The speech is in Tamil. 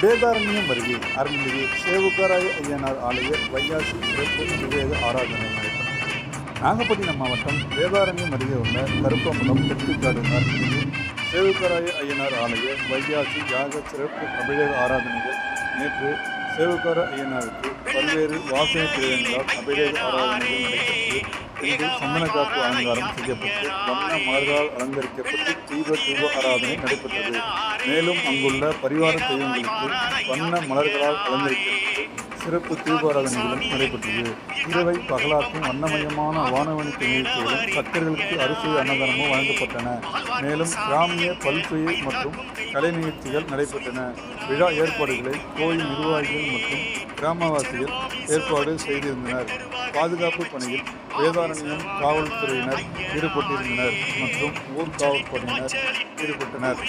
வேதாரண்யம் அருகே அருள்மிகு சேவுக்காராய ஐயனார் ஆலய வையாசி சிறப்பு விவேக ஆராதனை நடைபெற்றது நாகப்பட்டினம் மாவட்டம் வேதாரண்யம் அருகே உள்ள கருப்பம்பலம் தெற்குக்காடு அருள்மிகு சேவுக்காராய ஐயனார் ஆலய வையாசி யாக சிறப்பு அபிஷேக ஆராதனைகள் நேற்று சேவுக்கார ஐயனாருக்கு பல்வேறு வாசனை திரவியங்களால் அபிஷேக ஆராதனைகள் நடைபெற்று இன்று சந்தனக்காப்பு அலங்காரம் செய்யப்பட்டு வண்ண மலர்களால் அலங்கரிக்கப்பட்டு தீப தூப ஆராதனை நடைபெற்றது. மேலும் அங்குள்ள பரிவார தெய்வங்களுக்கு வண்ண மலர்களால் அலங்கரிக்கப்பட்டு சிறப்பு தீபாராதனைகளும் நடைபெற்றது. இரவை பகலாக்கும் வண்ணமயமான வானவணிக்கு நிகழ்ச்சிகளும் பக்தர்களுக்கு அரிசி அன்னதானமும் வழங்கப்பட்டன. மேலும் கிராமிய பல்சுவை மற்றும் கலை நிகழ்ச்சிகள் நடைபெற்றன. விழா ஏற்பாடுகளை கோயில் நிர்வாகிகள் மற்றும் கிராமவாசிகள் ஏற்பாடு செய்திருந்தனர். பாதுகாப்பு பணியில் வேதாரண்யம் காவல்துறையினர் ஈடுபட்டிருந்தனர் மற்றும் ஊர் காவல் ஈடுபட்டனர்.